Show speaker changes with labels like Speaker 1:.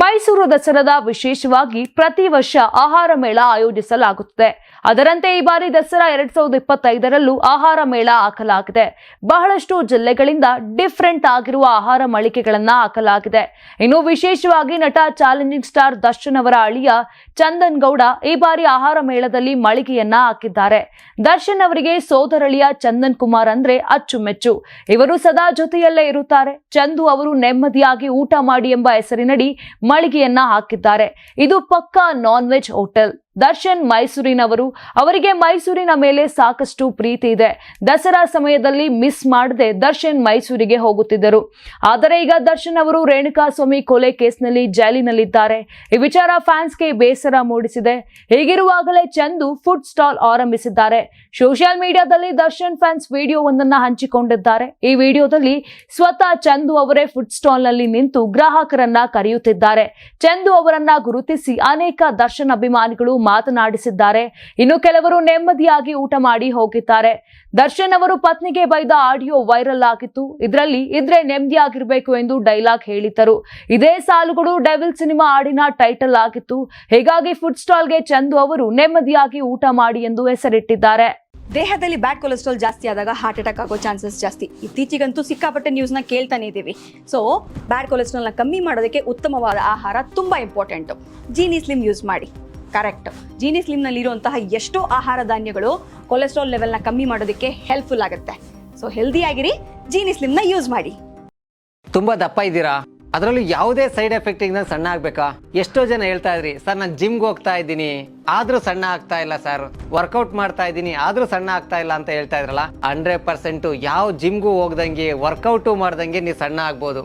Speaker 1: ಮೈಸೂರು ದಸರಾದ ವಿಶೇಷವಾಗಿ ಪ್ರತಿ ವರ್ಷ ಆಹಾರ ಮೇಳ ಆಯೋಜಿಸಲಾಗುತ್ತದೆ. ಅದರಂತೆ ಈ ಬಾರಿ ದಸರಾ ಎರಡ್ ಸಾವಿರದ ಇಪ್ಪತ್ತೈದರಲ್ಲೂ ಆಹಾರ ಮೇಳ ಹಾಕಲಾಗಿದೆ. ಬಹಳಷ್ಟು ಜಿಲ್ಲೆಗಳಿಂದ ಡಿಫ್ರೆಂಟ್ ಆಗಿರುವ ಆಹಾರ ಮಳಿಗೆಗಳನ್ನ ಹಾಕಲಾಗಿದೆ. ಇನ್ನು ವಿಶೇಷವಾಗಿ ನಟ ಚಾಲೆಂಜಿಂಗ್ ಸ್ಟಾರ್ ದರ್ಶನ್ ಅವರ ಅಳಿಯ ಚಂದನ್ ಗೌಡ ಈ ಬಾರಿ ಆಹಾರ ಮೇಳದಲ್ಲಿ ಮಳಿಗೆಯನ್ನ ಹಾಕಿದ್ದಾರೆ. ದರ್ಶನ್ ಅವರಿಗೆ ಸೋದರಳಿಯ ಚಂದನ್ ಕುಮಾರ್ ಅಂದ್ರೆ ಅಚ್ಚುಮೆಚ್ಚು. ಇವರು ಸದಾ ಜೊತೆಯಲ್ಲೇ ಇರುತ್ತಾರೆ. ಚಂದು ಅವರು ನೆಮ್ಮದಿಯಾಗಿ ಊಟ ಮಾಡಿ ಎಂಬ ಹೆಸರಿನಡಿ ಮಳಿಗೆಯನ್ನ ಹಾಕಿದ್ದಾರೆ. ಇದು ಪಕ್ಕಾ ನಾನ್ ವೆಜ್ ಹೋಟೆಲ್ ದರ್ಶನ್ ಮೈಸೂರಿನವರು. ಅವರಿಗೆ ಮೈಸೂರಿನ ಮೇಲೆ ಸಾಕಷ್ಟು ಪ್ರೀತಿ ಇದೆ. ದಸರಾ ಸಮಯದಲ್ಲಿ ಮಿಸ್ ಮಾಡದೆ ದರ್ಶನ್ ಮೈಸೂರಿಗೆ ಹೋಗುತ್ತಿದ್ದರು. ಆದರೆ ಈಗ ದರ್ಶನ್ ಅವರು ರೇಣುಕಾ ಸ್ವಾಮಿ ಕೊಲೆ ಕೇಸ್ನಲ್ಲಿ ಜೈಲಿನಲ್ಲಿದ್ದಾರೆ. ಈ ವಿಚಾರ ಫ್ಯಾನ್ಸ್ಗೆ ಬೇಸರ ಮೂಡಿಸಿದೆ. ಹೀಗಿರುವಾಗಲೇ ಚಂದು ಫುಡ್ ಸ್ಟಾಲ್ ಆರಂಭಿಸಿದ್ದಾರೆ. ಸೋಷಿಯಲ್ ಮೀಡಿಯಾದಲ್ಲಿ ದರ್ಶನ್ ಫ್ಯಾನ್ಸ್ ವಿಡಿಯೋವೊಂದನ್ನು ಹಂಚಿಕೊಂಡಿದ್ದಾರೆ. ಈ ವಿಡಿಯೋದಲ್ಲಿ ಸ್ವತಃ ಚಂದು ಅವರೇ ಫುಡ್ ಸ್ಟಾಲ್ನಲ್ಲಿ ನಿಂತು ಗ್ರಾಹಕರನ್ನ ಕರೆಯುತ್ತಿದ್ದಾರೆ. ಚಂದು ಅವರನ್ನ ಗುರುತಿಸಿ ಅನೇಕ ದರ್ಶನ್ ಅಭಿಮಾನಿಗಳು ಮಾತನಾಡಿಸಿದ್ದಾರೆ. ಇನ್ನು ಕೆಲವರು ನೆಮ್ಮದಿಯಾಗಿ ಊಟ ಮಾಡಿ ಹೋಗಿದ್ದಾರೆ. ದರ್ಶನ್ ಅವರು ಪತ್ನಿಗೆ ಬೈದ ಆಡಿಯೋ ವೈರಲ್ ಆಗಿತ್ತು. ಇದರಲ್ಲಿ ಇದ್ರೆ ನೆಮ್ಮದಿಯಾಗಿರ್ಬೇಕು ಎಂದು ಡೈಲಾಗ್ ಹೇಳಿದ್ದರು. ಇದೇ ಸಾಲುಗಳು ಡೆವಿಲ್ ಸಿನಿಮಾ ಆಡಿನ ಟೈಟಲ್ ಆಗಿತ್ತು. ಹೀಗಾಗಿ ಫುಡ್ ಸ್ಟಾಲ್ಗೆ ಚಂದು ಅವರು ನೆಮ್ಮದಿಯಾಗಿ ಊಟ ಮಾಡಿ ಎಂದು ಹೆಸರಿಟ್ಟಿದ್ದಾರೆ.
Speaker 2: ದೇಹದಲ್ಲಿ ಬ್ಯಾಡ್ ಕೊಲೆಸ್ಟ್ರಾಲ್ ಜಾಸ್ತಿ ಆದಾಗ ಹಾರ್ಟ್ ಅಟ್ಯಾಕ್ ಆಗೋ ಚಾನ್ಸಸ್ ಜಾಸ್ತಿ. ಇತ್ತೀಚೆಗಂತೂ ಸಿಕ್ಕಾಪಟ್ಟೆ ನ್ಯೂಸ್ನ ಕೇಳ್ತಾನೆ ಇದ್ದೀವಿ. ಸೊ ಬ್ಯಾಡ್ ಕೊಲೆಸ್ಟ್ರಾಲ್ನ ಕಮ್ಮಿ ಮಾಡೋದಕ್ಕೆ ಉತ್ತಮವಾದ ಆಹಾರ ತುಂಬ ಇಂಪಾರ್ಟೆಂಟು ಜೀನಿ ಸ್ಲಿಮ್ ಯೂಸ್ ಮಾಡಿ. ಕರೆಕ್ಟ್. ಜೀನಿ ಸ್ಲಿಮ್ನಲ್ಲಿರುವಂತಹ ಎಷ್ಟೋ ಆಹಾರ ಧಾನ್ಯಗಳು ಕೊಲೆಸ್ಟ್ರಾಲ್ ಲೆವೆಲ್ನ ಕಮ್ಮಿ ಮಾಡೋದಕ್ಕೆ ಹೆಲ್ಪ್ಫುಲ್ ಆಗುತ್ತೆ. ಸೊ ಹೆಲ್ದಿಯಾಗಿರಿ ಜೀನಿ ಸ್ಲಿಮ್ನ ಯೂಸ್ ಮಾಡಿ.
Speaker 3: ತುಂಬ ದಪ್ಪ ಇದ್ದೀರಾ? ಅದರಲ್ಲೂ ಯಾವುದೇ ಸೈಡ್ ಎಫೆಕ್ಟ್ ಇಂದ ಸಣ್ಣ ಆಗ್ಬೇಕಾ? ಎಷ್ಟೋ ಜನ ಹೇಳ್ತಾ ಇದ್ರಿ, ಸರ್, ನಾನು ಜಿಮ್ಗೆ ಹೋಗ್ತಾ ಇದ್ದೀನಿ. ಆದ್ರೂ ಸಣ್ಣ ಆಗ್ತಾ ಇಲ್ಲ, ಸರ್. ವರ್ಕೌಟ್ ಮಾಡ್ತಾ ಇದ್ದೀನಿ, ಆದ್ರೂ ಸಣ್ಣ ಆಗ್ತಾ ಇಲ್ಲ ಅಂತ ಹೇಳ್ತಾ ಇದ್ರಲ್ಲ ಹಂಡ್ರೆಡ್ ಪರ್ಸೆಂಟ್ ಯಾವ ಜಿಮ್ಗೂ ಹೋಗ್ದಂಗೆ ವರ್ಕೌಟು ಮಾಡ್ದಂಗೆ ನೀವು ಸಣ್ಣ ಆಗ್ಬೋದು.